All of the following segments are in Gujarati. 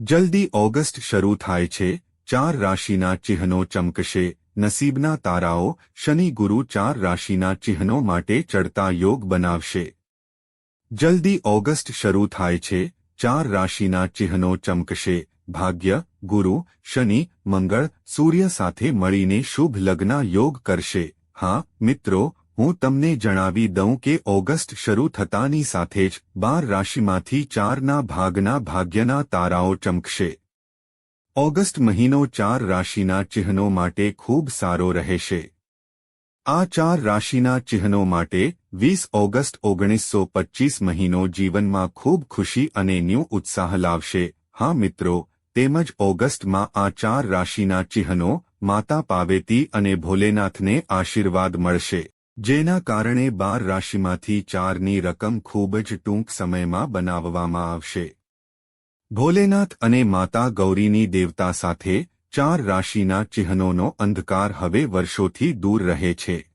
જલ્દી ઓગસ્ટ શરૂ થાય છે, ચાર રાશિના ચિહ્નો ચમકશે, નસીબના તારાઓ શનિ ગુરુ ચાર રાશિના ચિહ્નો માટે ચડતા યોગ બનાવશે. જલ્દી ઓગસ્ટ શરૂ થાય છે, ચાર રાશિના ચિહ્નો ચમકશે, ભાગ્ય, ગુરુ, શનિ, મંગળ, સૂર્ય સાથે મળીને શુભ લગ્ન યોગ કરશે. હા, મિત્રો હું તમને જણાવી દઉં કે ઓગસ્ટ શરૂ થતાની સાથે જ બાર રાશિમાંથી ચારના ભાગના ભાગ્યના તારાઓ ચમકશે. ઓગસ્ટ મહિનો ચાર રાશિના ચિહ્નો માટે ખૂબ સારો રહેશે. આ ચાર રાશિના ચિહ્નો માટે વીસ ઓગસ્ટ ઓગણીસો પચ્ચીસ મહિનો જીવનમાં ખૂબ ખુશી અને ન્યૂ ઉત્સાહ લાવશે. હા મિત્રો, તેમજ ઓગસ્ટમાં આ ચાર રાશિના ચિહ્નો માતા પાવેતી અને ભોલેનાથને આશીર્વાદ મળશે. જેના કારણે બાર રાશિમાંથી ચારની રકમ ખૂબ જ ટૂંક સમયમાં બનાવવામાં આવશે. ભોલેનાથ અને માતા ગૌરીની દેવતા સાથે ચાર રાશિના ચિહ્નોનો અંધકાર હવે વર્ષોથી દૂર રહે છે.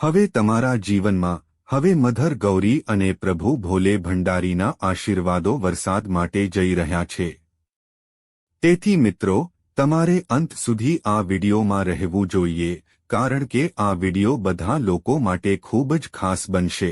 હવે તમારા જીવનમાં, હવે મધર ગૌરી અને પ્રભુ ભોલે ભંડારીના આશીર્વાદો વરસાદ માટે જઈ રહ્યા છે. તેથી મિત્રો તમારે અંત સુધી આ વિડીયોમાં રહેવું જોઈએ, કારણ કે આ વીડિયો બધા લોકો માટે ખૂબ જ ખાસ બનશે.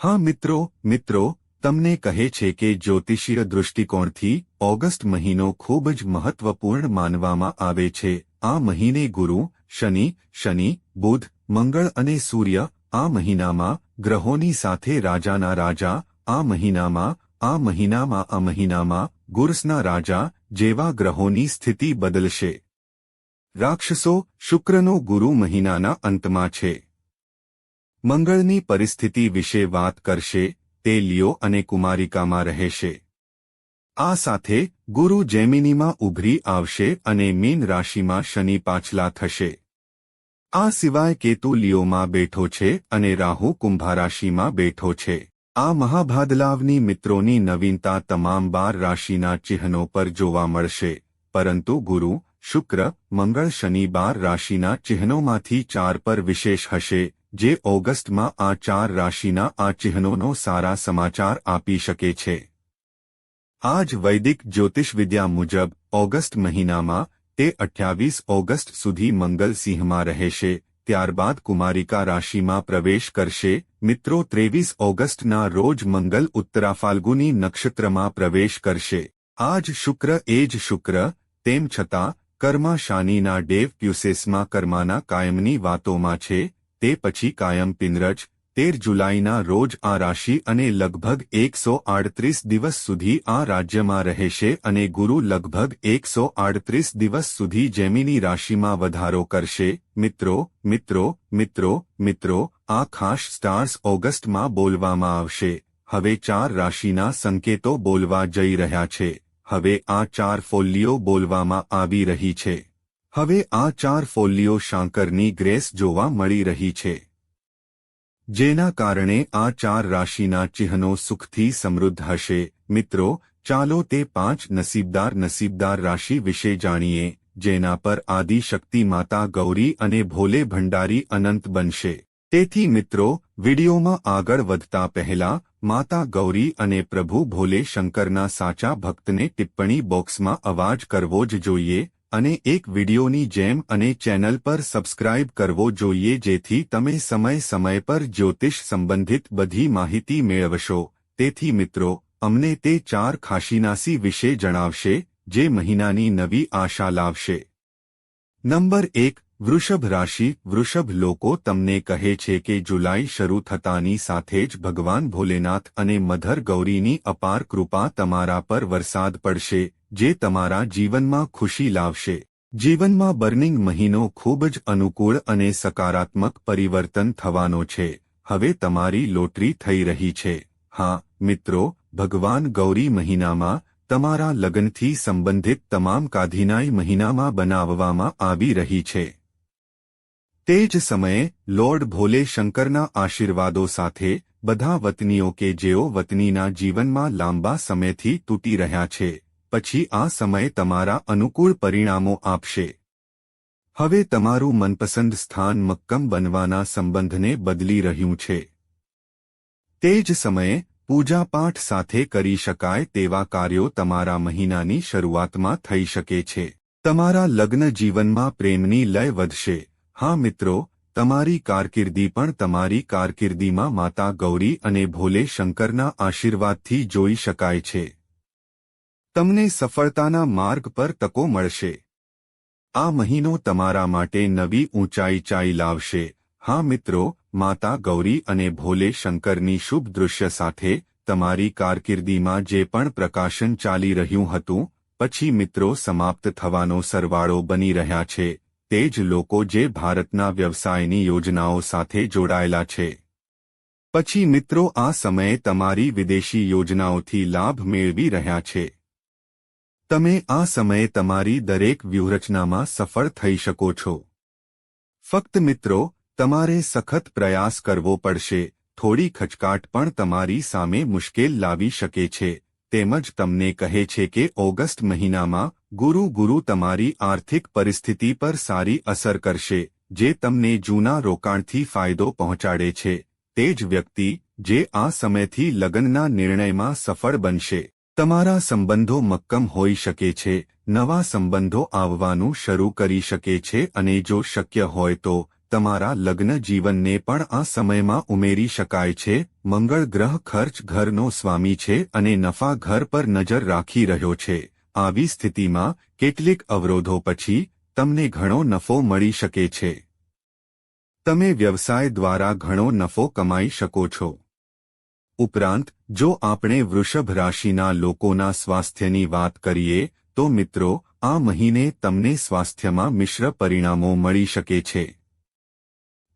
હા મિત્રો મિત્રો, તમને કહે છે કે જ્યોતિષીય દૃષ્ટિકોણથી ઓગસ્ટ મહિનો ખૂબ જ મહત્વપૂર્ણ માનવામાં આવે છે. આ મહિને ગુરુ, શનિ શનિ, બુધ, મંગળ અને સૂર્ય, આ મહિનામાં ગ્રહોની સાથે રાજાના રાજા, આ મહિનામાં આ મહિનામાં આ મહિનામાં ગુર્સના રાજા જેવા ગ્રહોની સ્થિતિ બદલશે. રાક્ષસો શુક્રનો ગુરુ મહિનાના અંતમાં છે. મંગળની પરિસ્થિતિ વિશે વાત કરશે, તે લિયો અને કુમારિકામાં રહેશે. આ સાથે ગુરુ જેમિનીમાં ઉભરી આવશે અને મીન રાશિમાં શનિ પાછલા થશે. આ સિવાય કેતુ લિયોમાં બેઠો છે અને રાહુ કુંભા રાશિમાં બેઠો છે. આ મહાભાદલાવની મિત્રોની નવીનતા તમામ બાર રાશિના ચિહ્નો પર જોવા મળશે, પરંતુ ગુરુ, શુક્ર, મંગળ શનિ બાર રાશિના ચિહ્નોમાંથી ચાર પર વિશેષ હશે, જે ઓગસ્ટમાં આ ચાર રાશિના આ ચિહ્નોનો સારા સમાચાર આપી શકે છે. આજ વૈદિક જ્યોતિષવિદ્યા મુજબ ઓગસ્ટ મહિનામાં તે અઠ્યાવીસ ઓગસ્ટ સુધી મંગલ સિંહમાં રહેશે ત્યારબાદ કુમારિકા રાશિમાં પ્રવેશ કરશે. મિત્રો, ત્રેવીસ ઓગસ્ટના રોજ મંગલ ઉત્તરા ફાલ્ગુની નક્ષત્રમાં પ્રવેશ કરશે. આજ શુક્ર, એ જ શુક્ર, તેમ છતાં, કર્મા શાનીના ડેવ પ્યુસેસમાં કર્માના કાયમની વાતોમાં છે, તે પછી કાયમ પિનરજ તેર જુલાઈના રોજ આ રાશિ અને લગભગ એકસો આડત્રીસ દિવસ સુધી આ રાજ્યમાં રહેશે અને ગુરુ લગભગ એકસો આડત્રીસ દિવસ સુધી જેમિની રાશિમાં વધારો કરશે. મિત્રો મિત્રો મિત્રો મિત્રો, આ ખાસ સ્ટાર્સ ઓગસ્ટમાં બોલવામાં આવશે. હવે ચાર રાશિના સંકેતો બોલવા જઈ રહ્યા છે. હવે આ ચાર ફોલ્લીઓ બોલવામાં આવી રહી છે. હવે આ ચાર ફોલ્લીઓ શાંકરની ગ્રેસ જોવા મળી રહી છે. જેના કારણે આ ચાર રાશિના ચિહ્નો સુખથી સમૃદ્ધ હશે. મિત્રો, ચાલો તે પાંચ નસીબદાર નસીબદાર રાશિ વિશે જાણીએ, જેના પર આદિશક્તિ માતા ગૌરી અને ભોલે ભંડારી અનંત બનશે. તેથી મિત્રો, વિડીયોમાં આગળ વધતા પહેલા, માતા ગૌરી અને પ્રભુ ભોલે શંકરના સાચા ભક્તને ટિપ્પણી બોક્સમાં અવાજ કરવો જ જોઈએ અને એક વિડિયોની જેમ અને ચેનલ પર સબસ્ક્રાઇબ કરવો જોઈએ જેથી તમે સમય સમય પર જ્યોતિષ સંબંધિત બધી માહિતી મેળવશો. તેથી મિત્રો, અમને તે ચાર ખાશીનાસી વિશે જણાવશે, જે મહિનાની નવી આશા લાવશે. નંબર એક, વૃષભ રાશિ. વૃષભ લોકો તમને કહે છે કે જુલાઈ શરૂ થતાની સાથે જ ભગવાન ભોલેનાથ અને મધર ગૌરીની અપાર કૃપા તમારા પર વરસાદ પડશે. જે તમારા જીવનમાં ખુશી લાવશે. જીવનમાં બર્નિંગ મહિનો ખૂબ જ અનુકૂળ અને સકારાત્મક પરિવર્તન થવાનો છે. હવે તમારી લોટરી થઈ રહી છે. હા, મિત્રો, ભગવાન ગૌરી મહિનામાં તમારા લગ્નથી સંબંધિત તમામ કાધીનાઈ મહિનામાં બનાવવામાં આવી રહી છે. તે જ સમયે, લોર્ડ ભોલે શંકરના આશીર્વાદો સાથે, બધા વતનીઓ કે જેઓ વતનીના જીવનમાં લાંબા સમયથી તૂટી રહ્યા છે. પછી આ સમય તમારા અનુકૂળ પરિણામો આપશે. હવે તમારું મનપસંદ સ્થાન મક્કમ બનવાના સંબંધને બદલી રહ્યું છે. તે જ સમયે, પૂજાપાઠ સાથે કરી શકાય તેવા કાર્યો તમારા મહિનાની શરૂઆતમાં થઈ શકે છે. તમારા લગ્ન જીવનમાં પ્રેમની લય વધશે. હા મિત્રો, તમારી કારકિર્દી પણ તમારી કારકિર્દીમાં માતા ગૌરી અને ભોલે શંકરના આશીર્વાદથી જોઈ શકાય છે. તમને સફળતાના માર્ગ પર તકો મળશે. આ મહિનો તમારા માટે નવી ઊંચાઈ ચાઈ લાવશે. હા મિત્રો, માતા ગૌરી અને ભોલે શંકરની શુભ દૃશ્ય સાથે તમારી કારકિર્દીમાં જે પણ પ્રકાશન ચાલી રહ્યું હતું, પછી મિત્રો સમાપ્ત થવાનો સરવાળો બની રહ્યા છે. તે જ લોકો જે ભારતના વ્યવસાયની યોજનાઓ સાથે જોડાયેલા છે. પછી મિત્રો આ સમયે તમારી વિદેશી યોજનાઓથી લાભ મેળવી રહ્યા છે. તમે આ સમયે તમારી દરેક વ્યૂહરચનામાં સફળ થઈ શકો છો. ફક્ત મિત્રો, તમારે સખત પ્રયાસ કરવો પડશે, થોડી ખચકાટ પણ તમારી સામે મુશ્કેલ લાવી શકે છે, તેમજ તમને કહે છે કે ઓગસ્ટ મહિનામાં ગુરુ ગુરુ તમારી આર્થિક પરિસ્થિતિ પર સારી અસર કરશે, જે તમને જૂના રોકાણથી ફાયદો પહોંચાડે છે, તે જ વ્યક્તિ, જે આ સમયથી લગ્નના નિર્ણયમાં સફળ બનશે. તમારા સંબંધો મક્કમ હોઈ શકે છે, નવા સંબંધો આવવાનું શરૂ કરી શકે છે અને જો શક્ય હોય તો તમારા લગ્ન જીવનને પણ આ સમયમાં ઉમેરી શકાય છે. મંગળ ગ્રહ ખર્ચ ઘરનો સ્વામી છે અને નફા ઘર પર નજર રાખી રહ્યો છે. આવી સ્થિતિમાં કેટલીક અવરોધો પછી તમને ઘણો નફો મળી શકે છે. તમે વ્યવસાય દ્વારા ઘણો નફો કમાઈ શકો છો. ઉપરાંત, જો આપણે વૃષભ રાશિના લોકોના સ્વાસ્થ્યની વાત કરીએ, તો મિત્રો, આ મહિને તમને સ્વાસ્થ્યમાં મિશ્ર પરિણામો મળી શકે છે.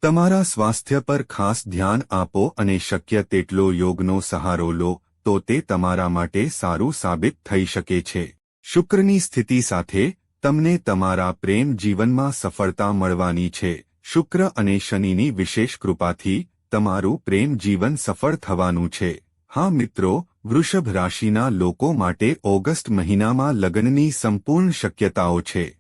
તમારા સ્વાસ્થ્ય પર ખાસ ધ્યાન આપો અને શક્ય તેટલો યોગનો સહારો લો, તો તે તમારા માટે સારું સાબિત થઈ શકે છે. શુક્રની સ્થિતિ સાથે, તમને તમારા પ્રેમ જીવનમાં સફળતા મળવાની છે. શુક્ર અને શનિની વિશેષ કૃપાથી તમારું પ્રેમ જીવન સફળ થવાનું છે. હા મિત્રો, વૃષભ રાશિના લોકો માટે ઓગસ્ટ મહિનામાં લગ્નની સંપૂર્ણ શક્યતાઓ છે.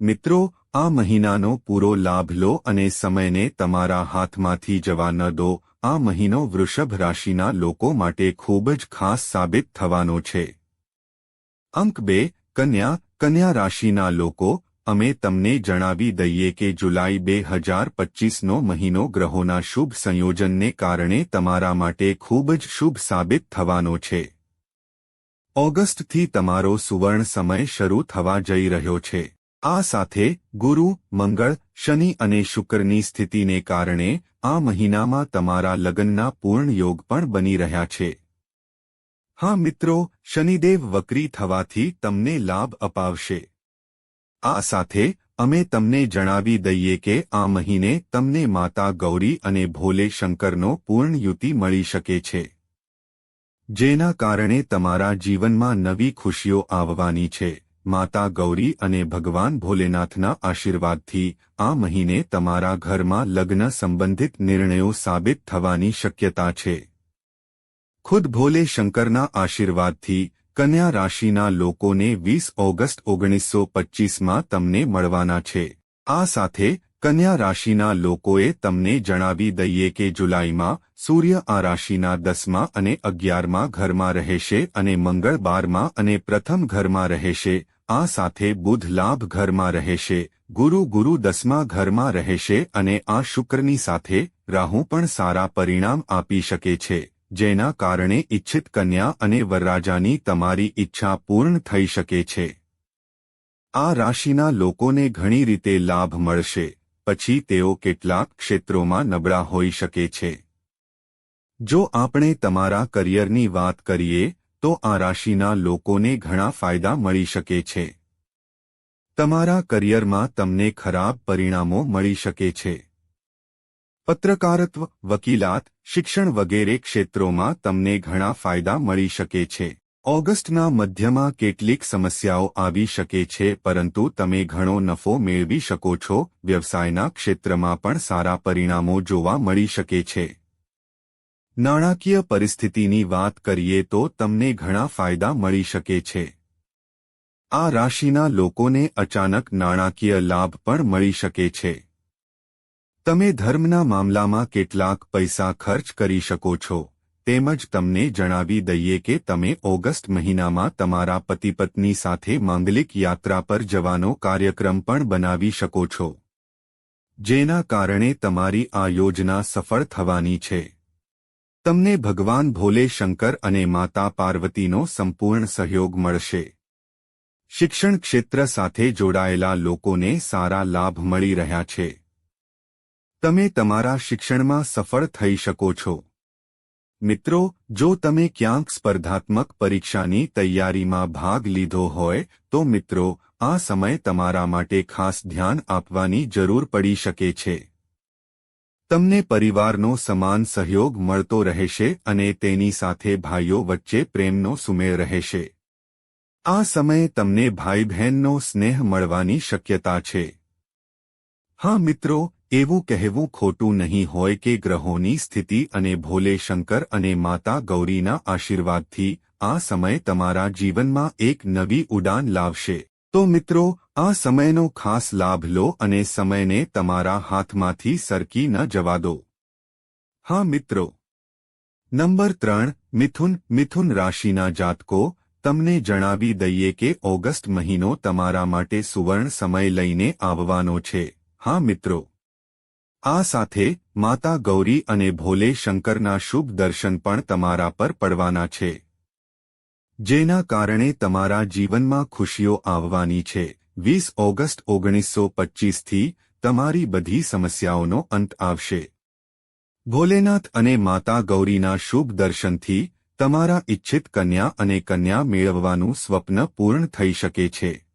મિત્રો, આ મહિનાનો પૂરો લાભ લો અને સમયને તમારા હાથમાંથી જવા ન દો. આ મહિનો વૃષભ રાશિના લોકો માટે ખૂબ જ ખાસ સાબિત થવાનો છે. અંક બે, કન્યા. કન્યા રાશિના લોકો અમે તમને જણાવી દઈએ કે જુલાઈ બે હજાર પચ્ચીસનો મહિનો ગ્રહોના શુભ સંયોજનને કારણે તમારા માટે ખૂબ જ શુભ સાબિત થવાનો છે. ઓગસ્ટથી તમારો સુવર્ણ સમય શરૂ થવા જઈ રહ્યો છે. આ સાથે ગુરુ, મંગળ, શનિ અને શુક્રની સ્થિતિને કારણે આ મહિનામાં તમારા લગ્નના પૂર્ણ યોગ પણ બની રહ્યા છે. હા મિત્રો, શનિદેવ વક્રી થવાથી તમને લાભ અપાવશે. આ સાથે અમે તમને જણાવી દઈએ કે આ મહિને તમને માતા ગૌરી અને ભોલે શંકરનો પૂર્ણ યુતિ મળી શકે છે. જેના કારણે તમારા જીવનમાં નવી ખુશીઓ આવવાની છે. માતા ગૌરી અને ભગવાન ભોલેનાથના આશીર્વાદથી આ મહિને તમારા ઘરમાં લગ્ન સંબંધિત નિર્ણયો સાબિત થવાની શક્યતા છે. ખુદ ભોલે શંકરના આશીર્વાદથી કન્યા રાશિના લોકોને વીસ ઓગસ્ટ ઓગણીસો પચ્ચીસમાં તમને મળવાના છે. આ સાથે કન્યા રાશિના લોકોએ તમને જણાવી દઈએ કે જુલાઈમાં સૂર્ય આ રાશિના દસમા અને અગિયારમાં ઘરમાં રહેશે અને મંગળ બારમાં અને પ્રથમ ઘરમાં રહેશે. આ સાથે બુધ લાભ ઘરમાં રહેશે. ગુરુ ગુરુ દસમા ઘરમાં રહેશે અને આ શુક્રની સાથે રાહુ પણ સારા પરિણામ આપી શકે છે. જેના કારણે ઇચ્છિત કન્યા અને વરરાજાની તમારી ઈચ્છા પૂર્ણ થઈ શકે છે. આ રાશિના લોકોને ઘણી રીતે લાભ મળશે, પછી તેઓ કેટલાક ક્ષેત્રોમાં નબળા હોઈ શકે છે. જો આપણે તમારા કરિયરની વાત કરીએ, તો આ રાશિના લોકોને ઘણા ફાયદા મળી શકે છે. તમારા કરિયરમાં તમને ખરાબ પરિણામો મળી શકે છે. પત્રકારત્વ, વકીલાત, શિક્ષણ વગેરે ક્ષેત્રોમાં તમને ઘણા ફાયદા મળી શકે છે. ઓગસ્ટના મધ્યમાં કેટલીક સમસ્યાઓ આવી શકે છે, પરંતુ તમે ઘણો નફો મેળવી શકો છો. વ્યવસાયના ક્ષેત્રમાં પણ સારા પરિણામો જોવા મળી શકે છે. નાણાકીય પરિસ્થિતિની વાત કરીએ તો તમને ઘણા ફાયદા મળી શકે છે. આ રાશિના લોકોને અચાનક નાણાકીય લાભ પણ મળી શકે છે. તમે ધર્મના મામલામાં કેટલાક પૈસા ખર્ચ કરી શકો છો, તેમજ તમને જણાવી દઈએ કે તમે ઓગસ્ટ મહિનામાં તમારા પતિપત્ની સાથે માંગલિક યાત્રા પર જવાનો કાર્યક્રમ પણ બનાવી શકો છો. જેના કારણે તમારી આ યોજના સફળ થવાની છે. તમને ભગવાન ભોલે શંકર અને માતા પાર્વતીનો સંપૂર્ણ સહયોગ મળશે. શિક્ષણ ક્ષેત્ર સાથે જોડાયેલા લોકોને સારા લાભ મળી રહ્યા છે. તમે તમારા શિક્ષણમાં સફળ થઈ શકો છો. મિત્રો, જો તમે ક્યાંક સ્પર્ધાત્મક પરીક્ષાની તૈયારીમાં ભાગ લીધો હોય, તો મિત્રો, આ સમય તમારા માટે ખાસ ધ્યાન આપવાની જરૂર પડી શકે છે. તમને પરિવારનો સમાન સહયોગ મળતો રહેશે અને તેની સાથે ભાઈઓ વચ્ચે પ્રેમનો સુમેળ રહેશે. આ સમયે તમને ભાઈ બહેનનો સ્નેહ મળવાની શક્યતા છે. હા મિત્રો એવું કહેવું ખોટું નહીં હોય કે ગ્રહોની સ્થિતિ અને ભોલે શંકર અને માતા ગૌરીના આશીર્વાદથી આ સમય તમારા જીવનમાં એક નવી ઉડાન લાવશે. તો મિત્રો, આ સમયનો ખાસ લાભ લો અને સમયને તમારા હાથમાંથી સરકી ન જવા દો. હા મિત્રો. નંબર ત્રણ, મિથુન મિથુન રાશિના જાતકો, તમને જણાવી દઈએ કે ઓગસ્ટ મહિનો તમારા માટે સુવર્ણ સમય લઈને આવવાનો છે. હા મિત્રો. આ સાથે માતા ગૌરી અને ભોલે શંકરના શુભ દર્શન પણ તમારા પર પડવાના છે. જેના કારણે તમારા જીવનમાં ખુશીઓ આવવાની છે. વીસ ઓગસ્ટ ઓગણીસો પચ્ચીસથી તમારી બધી સમસ્યાઓનો અંત આવશે. ભોલેનાથ અને માતા ગૌરીના શુભ દર્શનથી તમારા ઇચ્છિત કન્યા અને કન્યા મેળવવાનું સ્વપ્ન પૂર્ણ થઈ શકે છે.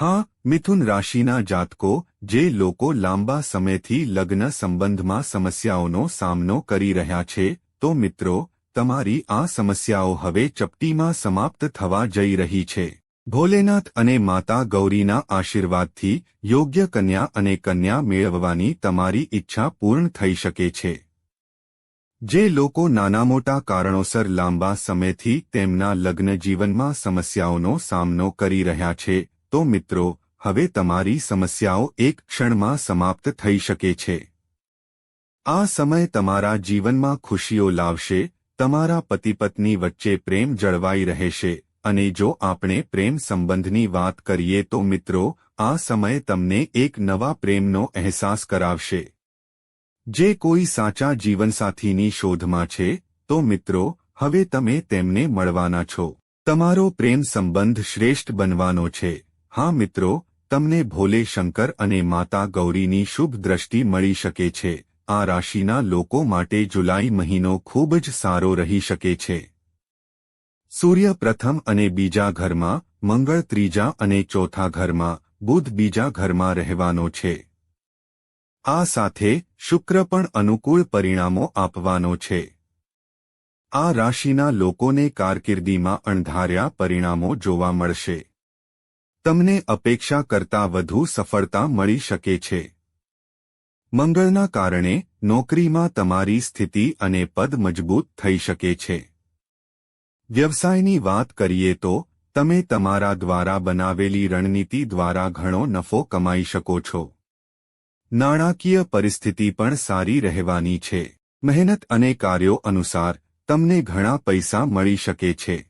હા, મિથુન રાશિના જાતકો જે લોકો લાંબા સમયથી લગ્ન સંબંધમાં સમસ્યાઓનો સામનો કરી રહ્યા છે, તો મિત્રો, તમારી આ સમસ્યાઓ હવે ચપટીમાં સમાપ્ત થવા જઈ રહી છે. ભોલેનાથ અને માતા ગૌરીના આશીર્વાદથી યોગ્ય કન્યા અને કન્યા મેળવવાની તમારી ઈચ્છા પૂર્ણ થઈ શકે છે. જે લોકો નાના મોટા કારણોસર લાંબા સમયથી તેમના લગ્ન જીવનમાં સમસ્યાઓનો સામનો કરી રહ્યા છે, તો મિત્રો હવે તમારી સમસ્યાઓ એક ક્ષણમાં સમાપ્ત થઈ શકે છે. આ સમય તમારા જીવનમાં ખુશીઓ લાવશે, તમારા પતિપત્ની વચ્ચે પ્રેમ જળવાઈ રહેશે, અને જો આપણે પ્રેમ સંબંધની વાત કરીએ તો મિત્રો, આ સમય તમને એક નવા પ્રેમનો અહેસાસ કરાવશે. જે કોઈ સાચા જીવનસાથીની શોધમાં છે, તો મિત્રો, હવે તમે તેમને મળવાના છો. તમારો પ્રેમ સંબંધ શ્રેષ્ઠ બનવાનો છે. હા મિત્રો તમને ભોલે શંકર અને માતા ગૌરીની શુભ દ્રષ્ટિ મળી શકે છે. આ રાશિના લોકો માટે જુલાઈ મહિનો ખૂબ જ સારો રહી શકે છે. સૂર્ય પ્રથમ અને બીજા ઘરમાં, મંગળ ત્રીજા અને ચોથા ઘરમાં, બુધ બીજા ઘરમાં રહેવાનો છે. આ સાથે શુક્ર પણ અનુકૂળ પરિણામો આપવાનો છે. આ રાશિના લોકોને કારકિર્દીમાં અણધાર્યા પરિણામો જોવા મળશે. તમને અપેક્ષા કરતાં વધુ સફળતા મળી શકે છે. મંગળના કારણે નોકરીમાં તમારી સ્થિતિ અને પદ મજબૂત થઈ શકે છે. વ્યવસાયની વાત કરીએ તો, તમે તમારા દ્વારા બનાવેલી રણનીતિ દ્વારા ઘણો નફો કમાઈ શકો છો. નાણાકીય પરિસ્થિતિ પણ સારી રહેવાની છે. મહેનત અને કાર્યો અનુસાર, તમને ઘણા પૈસા મળી શકે છે.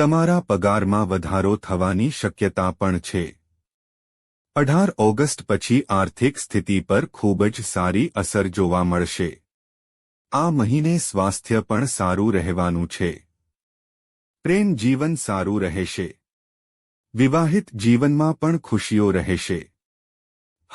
તમારા પગારમાં વધારો થવાની શક્યતા પણ છે. અઢાર ઓગસ્ટ પછી આર્થિક સ્થિતિ પર ખૂબ જ સારી અસર જોવા મળશે. આ મહિને સ્વાસ્થ્ય પણ સારું રહેવાનું છે. પ્રેમ જીવન સારું રહેશે. વિવાહિત જીવનમાં પણ ખુશીઓ રહેશે.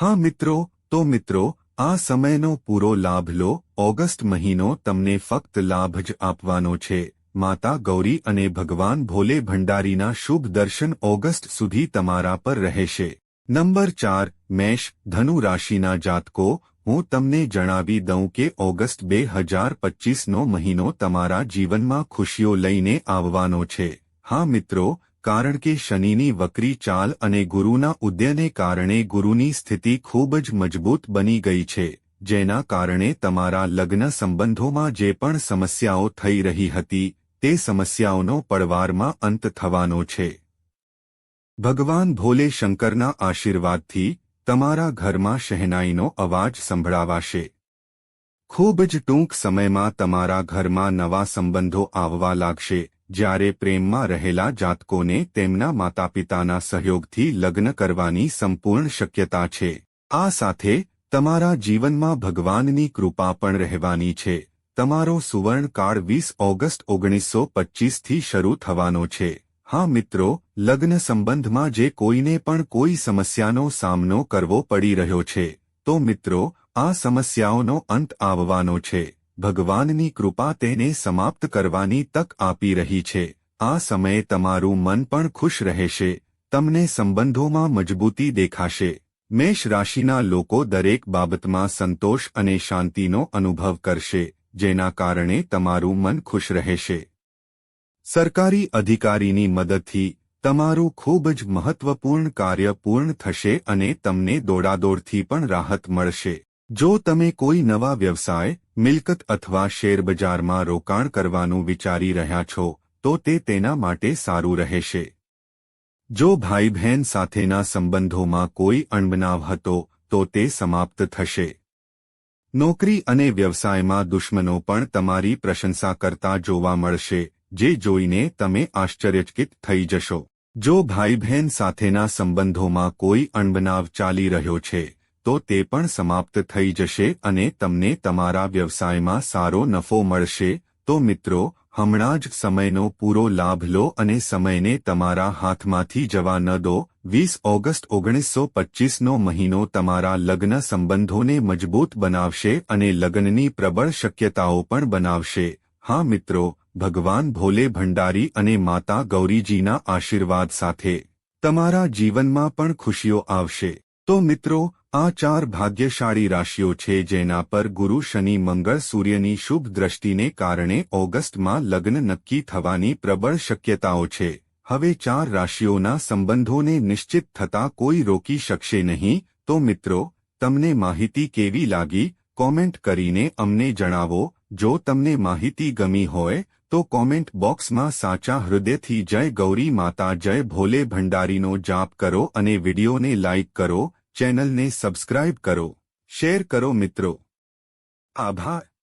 હા મિત્રો, તો મિત્રો, આ સમયનો પૂરો લાભ લો. ઓગસ્ટ મહિનો તમને ફક્ત લાભ જ આપવાનો છે. માતા ગૌરી અને ભગવાન ભોલે ભંડારીના શુભ દર્શન ઓગસ્ટ સુધી તમારા પર રહેશે. નંબર ચાર, મેષ, ધનુ રાશિના જાતકો, હું તમને જણાવી દઉં કે ઓગસ્ટ બે હજાર પચ્ચીસનો મહિનો તમારા જીવનમાં ખુશીઓ લઈને આવવાનો છે. હા મિત્રો, કારણ કે શનિની વક્રી ચાલ અને ગુરુના ઉદયને કારણે ગુરુની સ્થિતિ ખૂબ જ મજબૂત બની ગઈ છે, જેના કારણે તમારા લગ્ન સંબંધોમાં જે પણ સમસ્યાઓ થઈ રહી હતી તે સમસ્યાઓનો પડવારમાં અંત થવાનો છે. ભગવાન ભોલે શંકરના આશીર્વાદથી તમારા ઘરમાં શહેનાઈનો અવાજ સંભળાવાશે. ખૂબ જ ટૂંક સમયમાં તમારા ઘરમાં નવા સંબંધો આવવા લાગશે, જ્યારે પ્રેમમાં રહેલા જાતકોને તેમના માતાપિતાના સહયોગથી લગ્ન કરવાની સંપૂર્ણ શક્યતા છે. આ સાથે તમારા જીવનમાં ભગવાનની કૃપા પણ રહેવાની છે. તમારો સુવર્ણકાળ વીસ ઓગસ્ટ ઓગણીસો પચ્ચીસથી શરૂ થવાનો છે. હા મિત્રો, લગ્ન સંબંધમાં જે કોઈને પણ કોઈ સમસ્યાનો સામનો કરવો પડી રહ્યો છે, તો મિત્રો, આ સમસ્યાઓનો અંત આવવાનો છે. ભગવાનની કૃપા તેને સમાપ્ત કરવાની તક આપી રહી છે. આ સમયે તમારું મન પણ ખુશ રહેશે, તમને સંબંધોમાં મજબૂતી દેખાશે. મેષ રાશિના લોકો દરેક બાબતમાં સંતોષ અને શાંતિનો અનુભવ કરશે. જેના કારણે તમારું મન ખુશ રહેશે. સરકારી અધિકારીની મદદથી તમારું ખૂબ જ મહત્વપૂર્ણ કાર્ય પૂર્ણ થશે અને તમને દોડાદોડથી પણ રાહત મળશે. જો તમે કોઈ નવા વ્યવસાય, મિલકત અથવા શેરબજારમાં રોકાણ કરવાનું વિચારી રહ્યા છો, તો તે તેના માટે સારું રહેશે. જો ભાઈ બહેન સાથેના સંબંધોમાં કોઈ અણબનાવ હતો, તો તે સમાપ્ત થશે. નોકરી અને વ્યવસાયમાં દુશ્મનો પણ તમારી પ્રશંસા કરતા જોવા મળશે, જે જોઈને તમે આશ્ચર્યચકિત થઈ જશો. જો ભાઈ બહેન સાથેના સંબંધોમાં કોઈ અણબનાવ ચાલી રહ્યો છે, તો તે પણ સમાપ્ત થઈ જશે અને તમને તમારા વ્યવસાયમાં સારો નફો મળશે, તો મિત્રો, હમણાં જ સમયનો પૂરો લાભ લો અને સમયને તમારા હાથમાંથી જવા ન દો વીસ ઓગસ્ટ ઓગણીસો પચ્ચીસનો મહિનો તમારા લગ્ન સંબંધોને મજબૂત બનાવશે અને લગ્નની પ્રબળ શક્યતાઓ પણ બનાવશે. હા મિત્રો, ભગવાન ભોલે ભંડારી અને માતા ગૌરીજીના આશીર્વાદ સાથે તમારા જીવનમાં પણ ખુશીઓ આવશે. તો મિત્રો, આ ચાર ભાગ્યશાળી રાશિઓ છે જેના પર ગુરુ શનિ મંગળ સૂર્યની શુભ દ્રષ્ટિને કારણે ઓગસ્ટમાં લગ્ન નક્કી થવાની પ્રબળ શક્યતાઓ છે. હવે ચાર રાશિઓના સંબંધોને નિશ્ચિત થતા કોઈ રોકી શકશે નહીં, તો મિત્રો, તમને માહિતી કેવી લાગી? કોમેન્ટ કરીને અમને જણાવો. જો તમને માહિતી ગમી હોય, તો કોમેન્ટ બોક્સમાં સાચા હૃદયથી જય ગૌરી માતા, જય ભોલે ભંડારીનો જાપ કરો અને વિડીયોને લાઇક કરો, ચેનલને સબસ્ક્રાઇબ કરો. શેર કરો મિત્રો. આભાર.